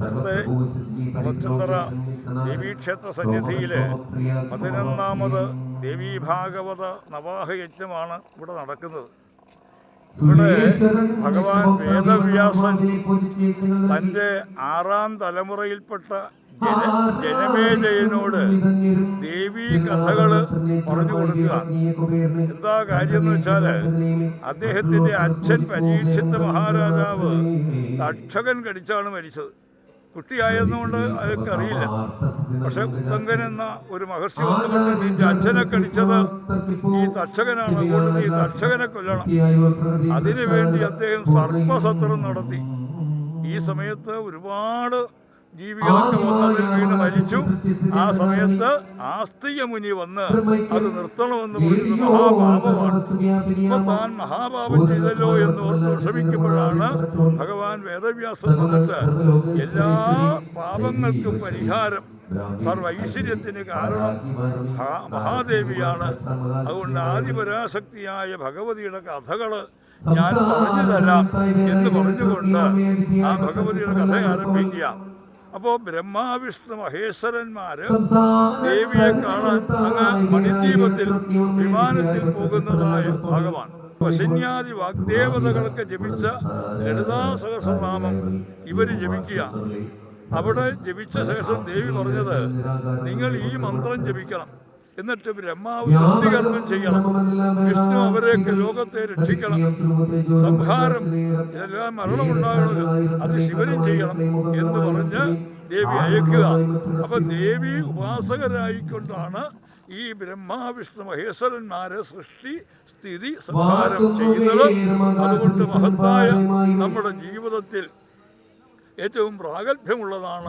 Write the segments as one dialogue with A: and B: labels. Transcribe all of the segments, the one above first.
A: പ്രദേശത്തെ മുളച്ചന്തറ ദേവീക്ഷേത്ര സന്നിധിയിലെ പതിനൊന്നാമത് ദേവീ ഭാഗവത നവാഹ യജ്ഞമാണ് ഇവിടെ നടക്കുന്നത്. ഇവിടെ ഭഗവാൻ വേദവ്യാസൻ തന്റെ ആറാം തലമുറയിൽപ്പെട്ട ജന ജനമേജയനോട് ദേവീ കഥകൾ പറഞ്ഞു കൊടുക്കുക. എന്താ കാര്യം എന്ന് വെച്ചാൽ അദ്ദേഹത്തിന്റെ അച്ഛൻ പരീക്ഷിത്ത മഹാരാജാവ് തക്ഷകൻ കടിച്ചാണ് മരിച്ചത്. കുട്ടിയായതുകൊണ്ട് അതൊക്കെ അറിയില്ല പക്ഷെ ഉത്തങ്കൻ എന്ന ഒരു മഹർഷി വന്ന് നിന്റെ അച്ഛനെ കടിച്ചത് ഈ തക്ഷകനാണ് അതുകൊണ്ട് നീ തക്ഷകനെ കൊല്ലണം. അതിനുവേണ്ടി അദ്ദേഹം സർപ്പസത്രം നടത്തി. ഈ സമയത്ത് ഒരുപാട് ജീവികളൊക്കെ വന്നതിൽ വീണ് മരിച്ചു. ആ സമയത്ത് ആസ്തിക മുനി വന്ന് അത് നിർത്തണമെന്ന് പറയുന്നത് മഹാപാപമാണ്. ഇപ്പൊ താൻ മഹാപാപം ചെയ്തല്ലോ എന്ന് ഓർത്ത് വിഷമിക്കുമ്പോഴാണ് ഭഗവാൻ വേദവ്യാസം വന്നിട്ട് എല്ലാ പാപങ്ങൾക്കും പരിഹാരം സർവ ഐശ്വര്യത്തിന് കാരണം മഹാ- മഹാദേവിയാണ്. അതുകൊണ്ട് ആദിപരാശക്തിയായ ഭഗവതിയുടെ കഥകൾ ഞാൻ പറഞ്ഞു തരാം എന്ന് പറഞ്ഞുകൊണ്ട് ആ ഭഗവതിയുടെ കഥ ആരംഭിക്കുക. അപ്പോ ബ്രഹ്മാവിഷ്ണു മഹേശ്വരന്മാര് ദേവിയെ കാണാൻ അങ്ങ് മണിദ്വീപത്തിൽ വിമാനത്തിൽ പോകുന്നതായ ഭാഗമാണ് വശന്യാദി വാഗ്ദേവതകൾക്ക് ജപിച്ച ലളിതാ സഹസ്രനാമം ഇവർ ജപിക്കുക അവിടെ ജപിച്ച ശേഷം ദേവി പറഞ്ഞത് നിങ്ങൾ ഈ മന്ത്രം ജപിക്കണം. എന്നിട്ട് ബ്രഹ്മാവ് സൃഷ്ടികർമ്മം ചെയ്യണം. വിഷ്ണു അവരെയൊക്കെ ലോകത്തെ രക്ഷിക്കണം. സംഹാരം എല്ലാം മരണമുണ്ടാകണമല്ലോ അത് ശിവനും ചെയ്യണം എന്ന് പറഞ്ഞ് ദേവി അയക്കുക. അപ്പൊ ദേവി ഉപാസകരായിക്കൊണ്ടാണ് ഈ ബ്രഹ്മാവിഷ്ണു മഹേശ്വരന്മാരെ സൃഷ്ടി സ്ഥിതി സംഹാരം ചെയ്യുന്നത്. അതുകൊണ്ട് മഹത്തായ നമ്മുടെ ജീവിതത്തിൽ ഏറ്റവും പ്രാഗൽഭ്യമുള്ളതാണ്.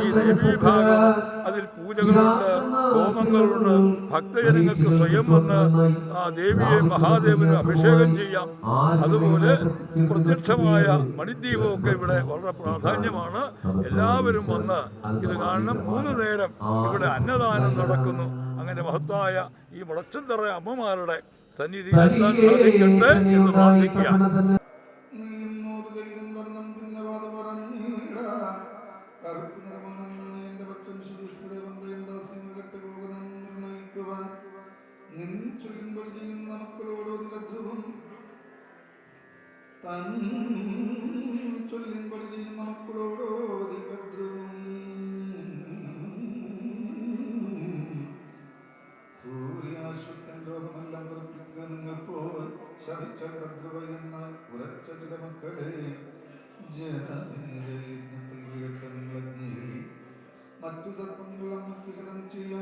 A: ഈ ദേവീഭാഗം. അതിൽ പൂജകളുണ്ട് ഹോമങ്ങളുണ്ട് ഭക്തജനങ്ങൾക്ക് സ്വയം വന്ന് ആ ദേവിയെ മഹാദേവന് അഭിഷേകം ചെയ്യാം. അതുപോലെ പ്രത്യക്ഷമായ മണിദ്വീപമൊക്കെ ഇവിടെ വളരെ പ്രാധാന്യമാണ്. എല്ലാവരും വന്ന് ഇത് കാണണം. മൂന്ന് നേരം ഇവിടെ അന്നദാനം നടക്കുന്നു. അങ്ങനെ മഹത്തായ ഈ മുളച്ചന്തറ അമ്മമാരുടെ സന്നിധി എത്താൻ സാധിക്കട്ടെ എന്ന് പ്രാർത്ഥിക്കുക
B: തൻ ചില മക്കളെ മറ്റു ഹിതം ചെയ്യാൻ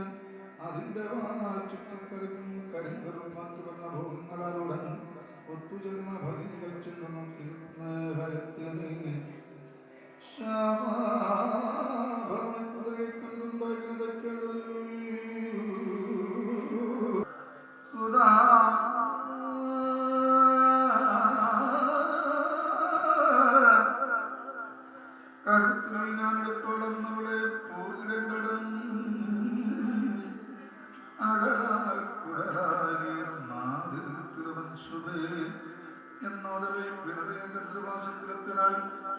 B: എന്നോടവേ വിനതയ കദ്രഭാഷത്തിലെത്തിനാൽ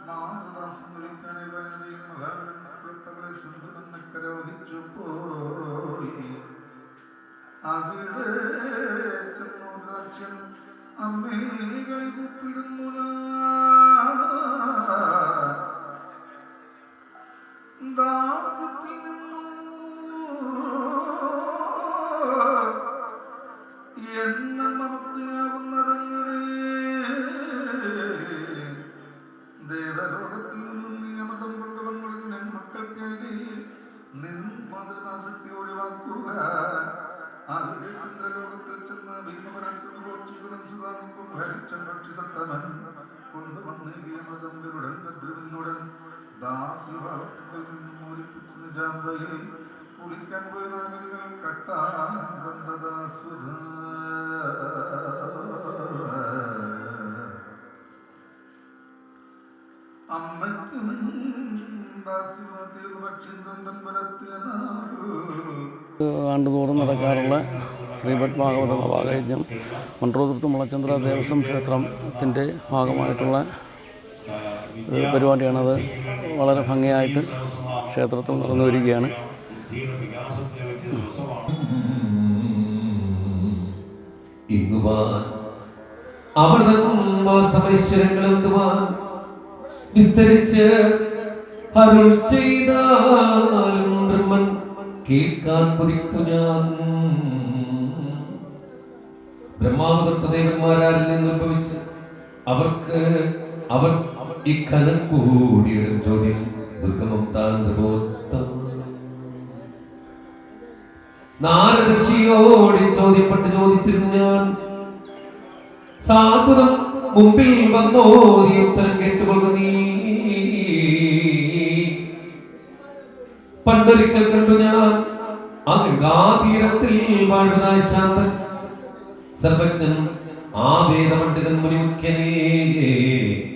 B: മാതൃദാസം ഒഴിക്കാനായി വയനതയും മഹാബലം മക്കളത്തവളെ സിന്ധു തന്നെ കരോഹിച്ചു പോയി. അവിടെ ചെന്നു ദാക്ഷ്യൻ അമ്മേ കൈകുപ്പിടുന്നു ഗരുടൻ കദ്രുവിനുടൻ ദാസ്യഭാവത്തിൽ നിന്നും മോരിപ്പിച്ചത് ജാമ്പയെ കുളിക്കാൻ പോയ നാഗങ്ങൾ കട്ടാനന്ദം തഥാ സുധാ അമ്മയ്ക്കും ദാസ്യമാതീർന്ന പക്ഷീന്ദ്രൻ തൻ ബലത്തിയ
C: ആണ്ടുതോറും നടക്കാറുള്ള ശ്രീപത് ഭാഗവത നവാകയജ്ഞം ചന്ദ്ര ദേവസ്വം ക്ഷേത്രത്തിന്റെ ഭാഗമായിട്ടുള്ള പരിപാടിയാണത്. വളരെ ഭംഗിയായിട്ട് ക്ഷേത്രത്തിൽ നടന്നു വരികയാണ്
D: വിസ്തരിച്ച് അരുൾ കേൾക്കാൻ കൊതിപ്പു ഞാൻ. ബ്രഹ്മാവതത്വദേവന്മാരാരിൽ നിന്ന് ഉത്ഭവിച്ച് അവർക്ക് അവർ ഇക്കനം കൂടിയിടും. ചോദ്യം ദുർഗമം നാരദർശിയോട് ചോദ്യപ്പെട്ട് ചോദിച്ചിരുന്നു ഞാൻ. സാത്വതം മുമ്പിൽ വന്നോ നീ ഉത്തരം കേട്ടുകൊള്ളു നീ. പണ്ടൊരിക്കൽ കണ്ടു ഞാൻ. ആ ഗംഗാതീരത്തിൽ വാഴുന്നതായ ശാന്തൻ സർവജ്ഞൻ ആ വേദപണ്ഡിതൻ മുനിമുഖ്യനേ.